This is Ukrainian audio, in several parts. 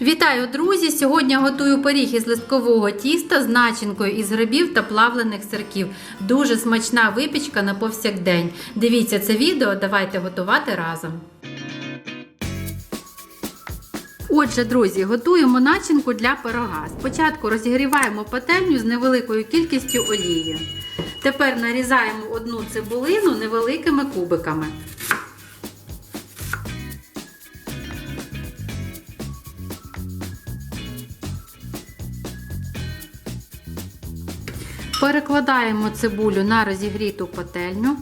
Вітаю, друзі! Сьогодні готую пиріг із листкового тіста з начинкою із грибів та плавлених сирків. Дуже смачна випічка на повсякдень. Дивіться це відео, давайте готувати разом. Отже, друзі, готуємо начинку для пирога. Спочатку розігріваємо пательню з невеликою кількістю олії. Тепер нарізаємо одну цибулину невеликими кубиками. Перекладаємо цибулю на розігріту пательню.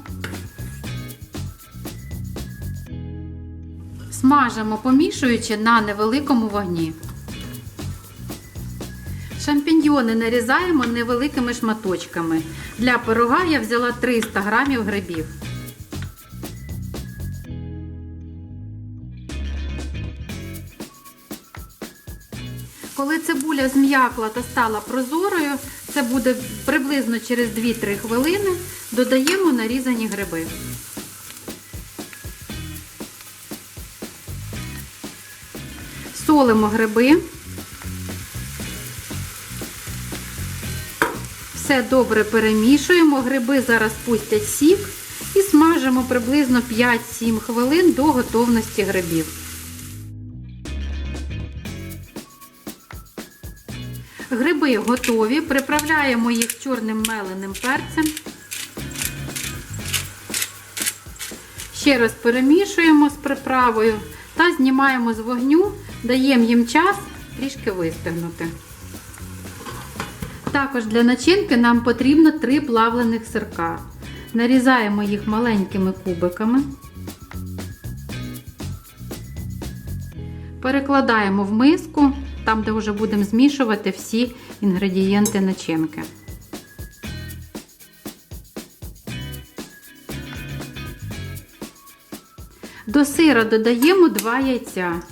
Смажимо, помішуючи на невеликому вогні. Шампіньйони нарізаємо невеликими шматочками. Для пирога я взяла 300 грамів грибів. Коли цибуля зм'якла та стала прозорою, це буде приблизно через 2-3 хвилини, додаємо нарізані гриби. Солимо гриби. Все добре перемішуємо, гриби зараз пустять сік і смажимо приблизно 5-7 хвилин до готовності грибів. Гриби готові, приправляємо їх чорним меленим перцем. Ще раз перемішуємо з приправою та знімаємо з вогню, даємо їм час трішки вистигнути. Також для начинки нам потрібно 3 плавлених сирка. Нарізаємо їх маленькими кубиками. Перекладаємо в миску, там, де вже будемо змішувати всі інгредієнти начинки. До сира додаємо 2 яйця.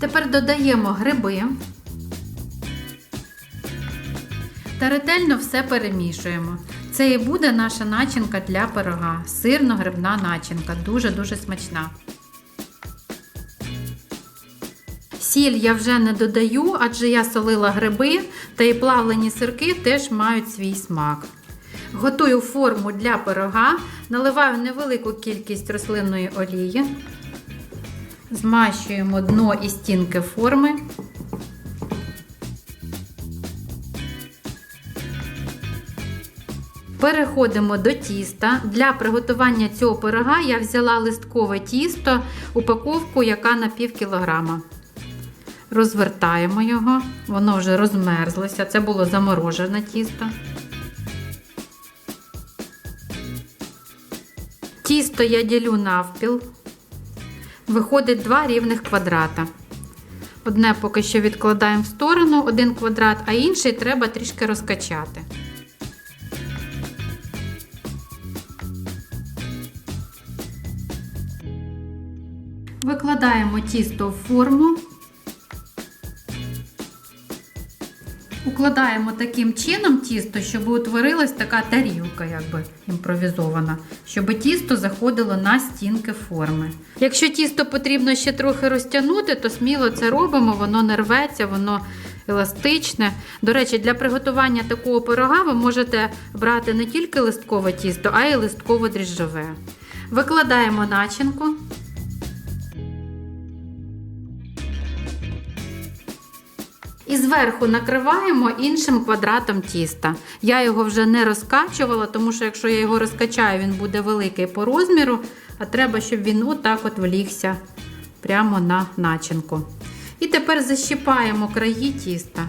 Тепер додаємо гриби та ретельно все перемішуємо. Це і буде наша начинка для пирога. Сирно-грибна начинка. Дуже-дуже смачна. Сіль я вже не додаю, адже я солила гриби та і плавлені сирки теж мають свій смак. Готую форму для пирога, наливаю невелику кількість рослинної олії, змащуємо дно і стінки форми. Переходимо до тіста. Для приготування цього пирога я взяла листкове тісто, упаковку, яка на пів кілограма. Розвертаємо його, воно вже розмерзлося, це було заморожене тісто. Тісто я ділю навпіл. Виходить два рівних квадрата. Одне поки що відкладаємо в сторону, один квадрат, а інший треба трішки розкачати. Викладаємо тісто в форму. Укладаємо таким чином тісто, щоб утворилась така тарілка, якби імпровізована, щоб тісто заходило на стінки форми. Якщо тісто потрібно ще трохи розтягнути, то сміло це робимо, воно не рветься, воно еластичне. До речі, для приготування такого пирога ви можете брати не тільки листкове тісто, а й листково-дріжджове. Викладаємо начинку. І зверху накриваємо іншим квадратом тіста. Я його вже не розкачувала, тому що якщо я його розкачаю, він буде великий по розміру, а треба, щоб він отак от влігся прямо на начинку. І тепер защіпаємо краї тіста.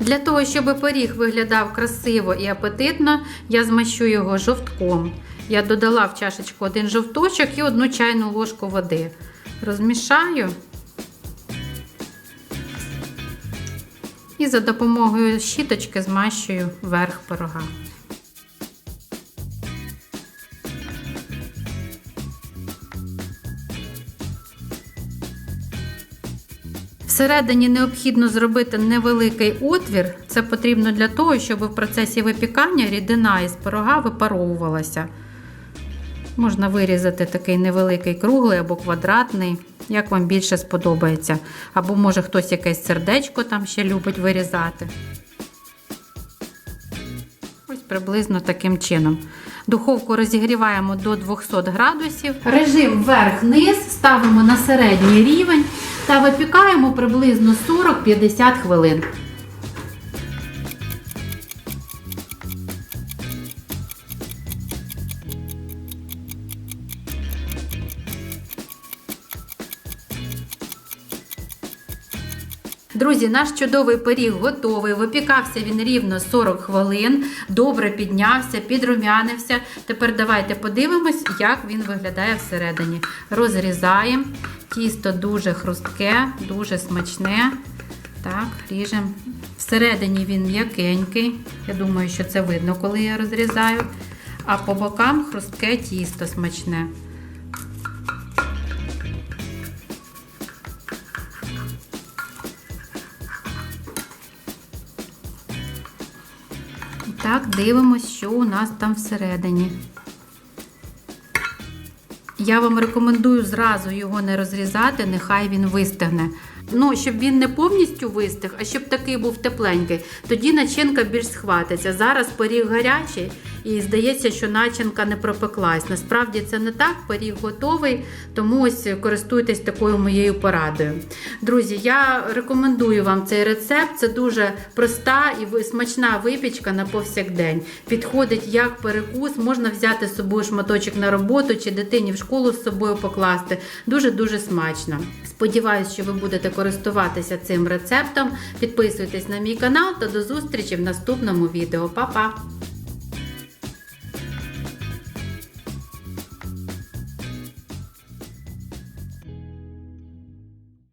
Для того, щоб пиріг виглядав красиво і апетитно, я змащу його жовтком. Я додала в чашечку один жовточок і одну чайну ложку води. Розмішаю і за допомогою щіточки змащую верх пирога. Всередині необхідно зробити невеликий отвір. Це потрібно для того, щоб в процесі випікання рідина із пирога випаровувалася. Можна вирізати такий невеликий круглий або квадратний, як вам більше сподобається. Або може хтось якесь сердечко там ще любить вирізати. Ось приблизно таким чином. Духовку розігріваємо до 200 градусів. Режим вверх-низ ставимо на середній рівень та випікаємо приблизно 40-50 хвилин. Друзі, наш чудовий пиріг готовий. Випікався він рівно 40 хвилин. Добре піднявся, підрумянився. Тепер давайте подивимось, як він виглядає всередині. Розрізаємо. Тісто дуже хрустке, дуже смачне. Так, ріжемо. Всередині він м'якенький. Я думаю, що це видно, коли я розрізаю. А по бокам хрустке тісто смачне. Так, дивимось, що у нас там всередині. Я вам рекомендую зразу його не розрізати, нехай він вистигне. Ну, щоб він не повністю вистиг, а щоб такий був тепленький, тоді начинка більш схватиться. Зараз пиріг гарячий і здається, що начинка не пропеклась. Насправді це не так, пиріг готовий, тому ось користуйтесь такою моєю порадою. Друзі, я рекомендую вам цей рецепт. Це дуже проста і смачна випічка на повсякдень. Підходить як перекус, можна взяти з собою шматочок на роботу чи дитині в школу з собою покласти. Дуже-дуже смачно. Сподіваюсь, що ви будете користуватися цим рецептом. Підписуйтесь на мій канал та до зустрічі в наступному відео. Па-па!